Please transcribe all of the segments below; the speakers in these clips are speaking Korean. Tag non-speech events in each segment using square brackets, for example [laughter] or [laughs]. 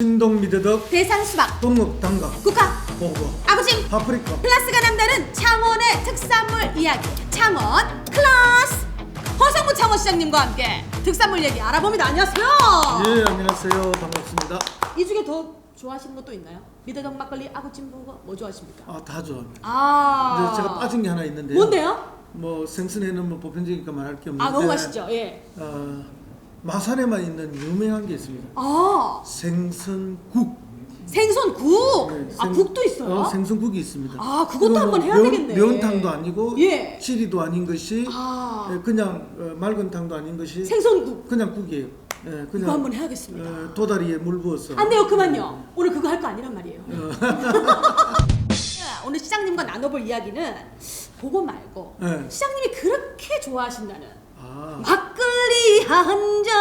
신동 미더덕 대상 수박, 동읍 당각 국화, 보고 아구찜, 파프리카. 클래스가 남다른 창원의 특산물 이야기. 창원 클래스. 허성무 창원시장님과 함께 특산물 얘기 알아봅니다. 안녕하세요. 예 안녕하세요. 반갑습니다. 이 중에 더 좋아하시는 것도 있나요? 미더덕 막걸리 아구찜 보고 뭐 좋아하십니까? 아다 좋아합니다. 아. 근데 제가 빠진 게 하나 있는데요. 뭔데요? 뭐 생선에는 뭐 보편적이니까 말할 게 없는데. 아 너무 맛있죠. 예. 어, 마산에만 있는 유명한 게 있습니다 아 생선국 생선국 네, 아 생- 국도 있어요? 어, 생선국이 있습니다 아, 그것도 한번 해야 면- 되겠네. 면탕도 아니고 예. 치리도 아닌 것이 아. 예, 그냥 어, 맑은 탕도 아닌 것이 생선국 그냥 국이에요 예, 그냥 그거 한번 해야겠습니다 어, 도다리에 물 부어서 안 돼요 그만요 오늘 그거 할 거 아니란 말이에요 어. [laughs] 오늘 시장님과 나눠볼 이야기는 그거 말고 네. 시장님이 그렇게 좋아하신다는 아. 막걸리 한잔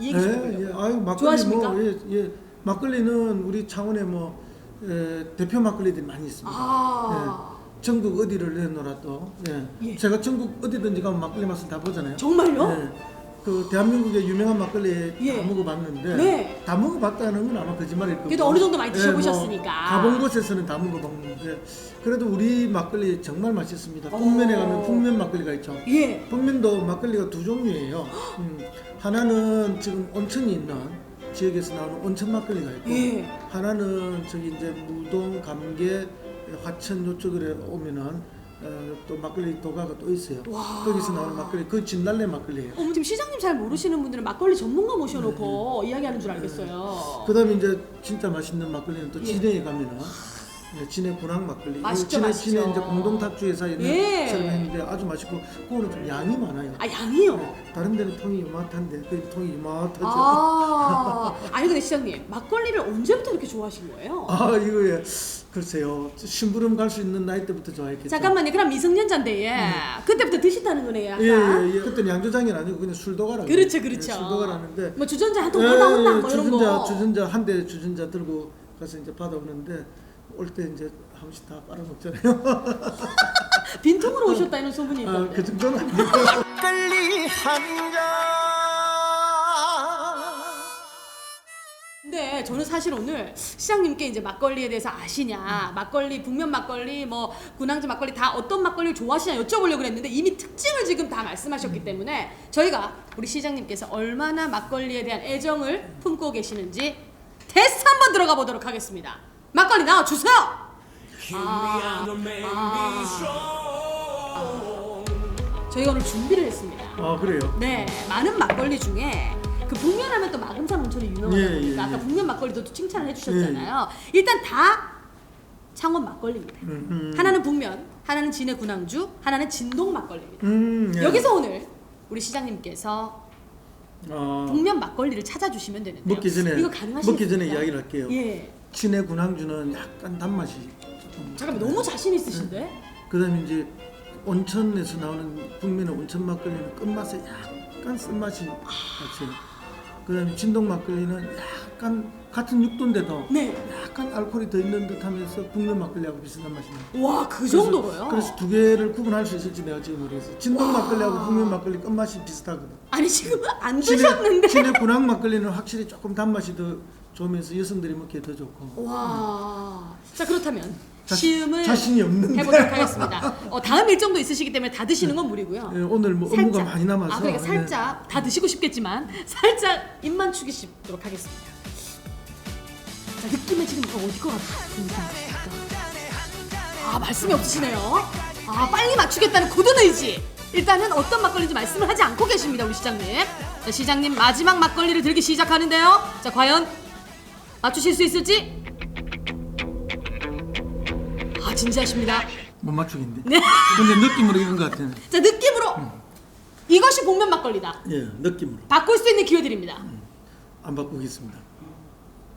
이 얘기 좀 예, 예. 아유 막걸리 좋아하십니까? 뭐 예, 예. 막걸리는 우리 창원에 뭐 에, 대표 막걸리들이 많이 있습니다. 아 예. 전국 어디를 내놓아도 예. 예. 제가 전국 어디든지 가면 막걸리 맛을 다 보잖아요. 정말요? 예. 그 대한민국의 유명한 막걸리 예. 다 먹어봤는데 네. 다 먹어봤다는 건 아마 거짓말일 거고. 그래도 어느 정도 많이 예, 드셔보셨으니까. 뭐 가본 곳에서는 다 먹어봤는데 그래도 우리 막걸리 정말 맛있습니다. 어. 북면에 가면 북면 막걸리가 있죠. 예. 북면도 막걸리가 두 종류예요. [gasps] 음, 하나는 지금 온천이 있는 지역에서 나오는 온천 막걸리가 있고 예. 하나는 저기 이제 무동, 감개, 화천 요쪽에 오면은 어, 또 막걸리 도가가 또 있어요. 와. 거기서 나오는 막걸리 그 진달래 막걸리예요. 어머 지금 시장님 잘 모르시는 분들은 막걸리 전문가 모셔놓고 이야기하는 줄 알겠어요 그다음에 이제 진짜 맛있는 막걸리는 또 예. 진해에 가면은 예, 진해 군항 막걸리. 맛있죠, 진해, 맛있죠. 진해 이제 공동탁주 회사에 있는 예. 사람 했는데 아주 맛있고 그거는 좀 양이 많아요. 아 양이요? 다른 데는 통이 요만한데 그 통이 요만하죠. 아 [laughs] 아니 근데 시장님 막걸리를 언제부터 이렇게 좋아하신 거예요? 아 이거 예 글쎄요 심부름 갈 수 있는 나이 때부터 좋아했겠죠. 잠깐만요. 그럼 미성년자인데 예. 그때부터 드신다는 거네요. 약간. 예 예 예, 그때는 양조장이 아니고 그냥 술도가라. 그렇죠, 그렇죠. 술도가라는데 뭐 주전자 한통 받아온다 뭐 이런 주전자 거. 주전자 한 대 주전자 들고 가서 이제 받아오는데 올 때 이제 한 번씩 다 빨아먹잖아요. [laughs] 빈통으로 오셨다 이런 소문이 아, 있던데. 그 정도는 아니고. 막걸리 한잔 근데 저는 사실 오늘 시장님께 이제 막걸리에 대해서 아시냐, 막걸리 북면 막걸리, 뭐 군항지 막걸리 다 어떤 막걸리를 좋아하시냐 여쭤보려고 그랬는데 이미 특징을 지금 다 말씀하셨기 때문에 저희가 우리 시장님께서 얼마나 막걸리에 대한 애정을 품고 계시는지 테스트 한번 들어가 보도록 하겠습니다. 막걸리 나와 주세요. 아, 아. 저희가 오늘 준비를 했습니다. 아 그래요. 네, 많은 막걸리 중에 그 북면하면 또 마금산 온천이 유명하다 예, 보니까 예, 아까 예. 북면 막걸리도 또 칭찬을 해주셨잖아요. 일단 다 창원 막걸리입니다. 음, 음. 하나는 북면, 하나는 진해 군항주, 하나는 진동 막걸리입니다. 음, 예. 여기서 오늘 우리 시장님께서 어, 북면 막걸리를 찾아주시면 되는데요. 먹기 전에 이거 가능하시겠습니까? 먹기 전에 이야기를 할게요. 예. 친해 군항주는 약간 단맛이 조금. 잠깐만 너무 자신 있으신데? 그다음에 이제 온천에서 나오는 북면의 온천 막걸리는 끝맛에 약간 쓴맛이 같이. 그다음에 진동 막걸리는 약간 같은 육도인데도 네. 약간 알코올이 더 있는 듯하면서 북면 막걸리하고 비슷한 맛이 나요. 와, 그 정도로요? 그래서 두 개를 구분할 수 있을지 내가 지금 모르겠어요. 진동 막걸리하고 북면 막걸리 끝맛이 비슷하거든. 아니 지금 안 진해, 드셨는데. 진해 군항 막걸리는 확실히 조금 단맛이 더 좋으면서 여성들이 먹기에 더 좋고. 와. 자 그렇다면 자- 시음을 자신이 없는데. 해보도록 하겠습니다. 어, 다음 일정도 있으시기 때문에 다 드시는 건 무리고요. 예, 오늘 뭐 업무가 많이 남아서. 아, 그러니까 예. 살짝 다 드시고 싶겠지만 살짝 입만 축이시도록 하겠습니다. 자 느낌은 지금 이거 어디 것 같습니까? 아 말씀이 없으시네요. 아 빨리 맞추겠다는 굳은 의지. 일단은 어떤 막걸리인지 말씀을 하지 않고 계십니다, 우리 시장님. 자, 시장님 마지막 막걸리를 들기 시작하는데요. 자 과연 맞추실 수 있을지? 아 진지하십니다. 못 맞추겠는데. 네. 근데 느낌으로 이건 것 같아요. 자 느낌으로 이것이 복면 막걸리다. 예, 느낌으로. 바꿀 수 있는 기회 드립니다. 안 바꾸겠습니다.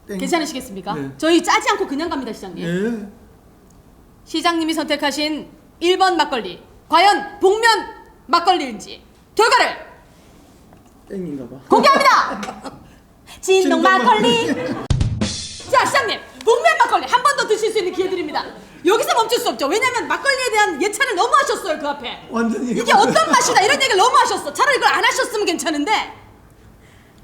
땡. 괜찮으시겠습니까? 네. 저희 짜지 않고 그냥 갑니다, 시장님. 예. 시장님이 선택하신 1번 막걸리. 과연 복면 막걸리인지 결과를 땡인가 봐. 공개합니다. [laughs] 진동 막걸리. 자, 시장님. 복면 막걸리 한 번 더 드실 수 있는 기회 드립니다. 여기서 멈출 수 없죠. 왜냐면 막걸리에 대한 예찬을 너무 하셨어요, 그 앞에. 완전히 이게 어떤 맛이다 이런 얘기를 너무 하셨어. 차라리 이걸 안 하셨으면 괜찮은데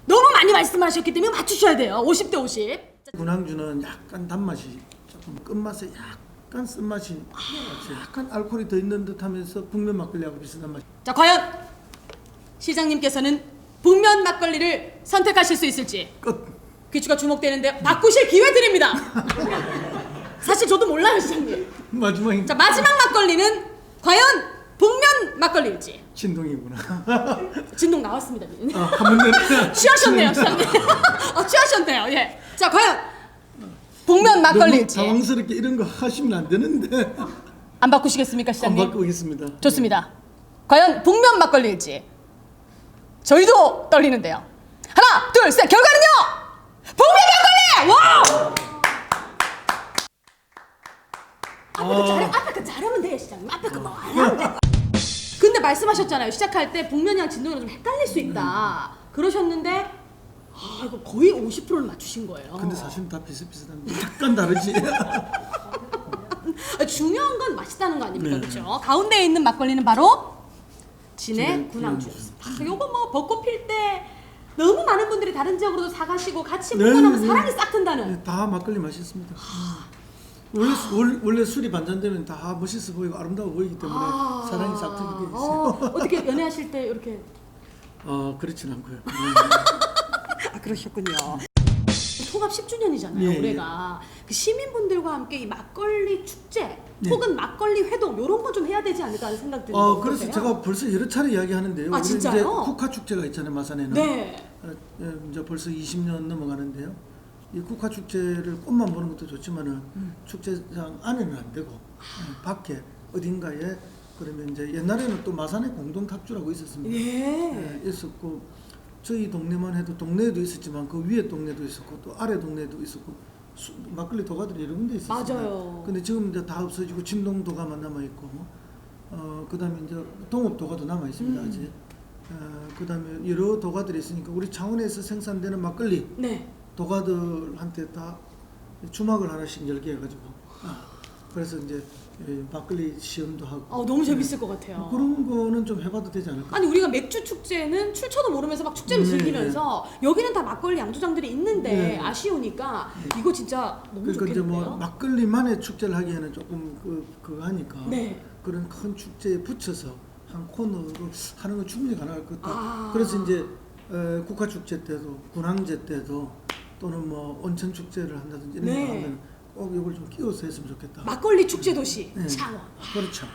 너무 많이 말씀하셨기 때문에 맞추셔야 돼요. 50 대 50. 군항주는 약간 단맛이 조금 끝맛에 약간 쓴맛이 같이 약간 알코올이 더 있는 듯하면서 북면 막걸리하고 비슷한 맛. 자, 과연 시장님께서는 북면 막걸리를 선택하실 수 있을지 끝. 귀추가 주목되는데 바꾸실 기회 드립니다. [laughs] 사실 저도 몰라요, 시장님. 마지막에 자, 마지막 막걸리는 과연 막걸리일지. 진동이구나. [laughs] 진동 나왔습니다. 아, 한번. [laughs] 취하셨네요, 시장님. 어, 취하셨네요. 예. 자, 과연 북면 막걸리일지 당황스럽게 이런 거 하시면 안 되는데. 안 바꾸시겠습니까, 안 시장님? 바꾸겠습니다. 좋습니다. 과연 북면 막걸리일지 저희도 떨리는데요. 하나, 둘, 셋. 결과는요. 북면 막걸리! 와우! 앞에 거 잘해, 앞에 거 잘하면 돼, 시장님. 앞에 거뭐 하면 돼. 말씀하셨잖아요. 시작할 때 북면이랑 진동이랑 좀 헷갈릴 수 있다. 그러셨는데 아, 이거 거의 50%를 맞추신 거예요. 근데 사실은 다 비슷비슷한데 약간 다르지. [laughs] 아, 중요한 건 맛있다는 거 아닙니까? 네. 그렇죠? 가운데에 있는 막걸리는 바로 진해 진해 군항주였습니다. 아, 요거 뭐 벚꽃 필 때 너무 많은 분들이 다른 지역으로도 사가시고 같이 네, 먹고 나면 네. 사랑이 싹 튼다는 네, 다 막걸리 맛있습니다. 원래 수- 원래 술이 반잔되면 다 멋있어 보이고 아름다워 보이기 때문에 아, 사랑이 싹 트게 돼 있어요. 어, 어떻게 연애하실 때 이렇게 [laughs] 어 그렇진 않고요. 아 그러셨군요. 통합 10주년이잖아요 예, 올해가 그 시민분들과 함께 이 막걸리 축제 네. 혹은 막걸리 회동 이런 거 좀 해야 되지 않을까 하는 생각 드는데 어 그래서 어떠세요? 제가 벌써 여러 차례 이야기하는데요. 아, 우리 진짜요? 이제 국화 축제가 있잖아요 마산에는. 네 어, 예, 이제 벌써 20년 넘어가는데요. 이 국화 축제를 꽃만 보는 것도 좋지만은 음. 축제장 안에는 안 되고 어, 밖에 어딘가에 그러면 이제 옛날에는 또 마산에 공동 탑주라고 있었습니다. 예. 예, 있었고 저희 동네만 해도 동네에도 있었지만 그 위에 동네도 있었고 또 아래 동네도 있었고 수, 막걸리 도가들이 여러 군데 있었어요. 맞아요. 근데 지금 이제 다 없어지고 진동 도가만 남아 있고 어 그다음에 이제 동업 도가도 남아 있습니다 음. 아직. 어 그다음에 여러 도가들이 있으니까 우리 창원에서 생산되는 막걸리 네. 도가들한테 다 주막을 하나씩 열게 해가지고 아, 그래서 이제 예, 막걸리 시험도 하고 어, 너무 재밌을 것 같아요. 뭐 그런 거는 좀 해봐도 되지 않을까? 아니 우리가 맥주 축제는 출처도 모르면서 막 축제를 네, 즐기면서 여기는 다 막걸리 양조장들이 있는데 네. 아쉬우니까 이거 진짜 너무 그러니까 이제 좋겠는데요. 뭐 막걸리만의 축제를 하기에는 조금 그 그거 하니까 네. 그런 큰 축제에 붙여서 한 코너로 하는 건 충분히 가능할 것 같다. 아. 그래서 이제 에, 국화 축제 때도 군항제 때도 또는 뭐 온천 축제를 한다든지 이런 네. 거 하면 꼭 이걸 좀 끼워서 했으면 좋겠다. 막걸리 축제 도시 네. 창원. 그렇죠.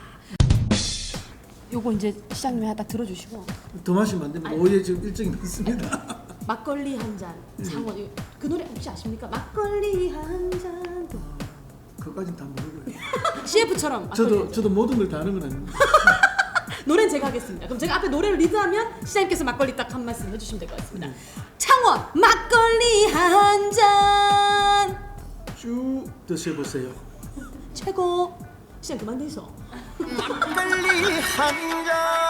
요거 이제 시장님이 하나 딱 들어주시고 더 마시면 안 됩니다. 오해 지금 일정이 많습니다. [laughs] 막걸리 한잔 네. 창원 이거 그 노래 혹시 아십니까? 막걸리 한 잔. 그까진 다 모르고요. [laughs] CF처럼 저도 한 잔. 저도 모든 걸 다 아는 건 아닙니다. [laughs] 노래 는 제가 하겠습니다. 그럼 제가 앞에 노래를 리드하면 시장님께서 막걸리 딱 한 말씀 해주시면 될 것 같습니다. 네. 창원 막 걸리 한 잔. 쭉 드셔보세요. 최고. 시장 그만 되소. 막걸리 한 잔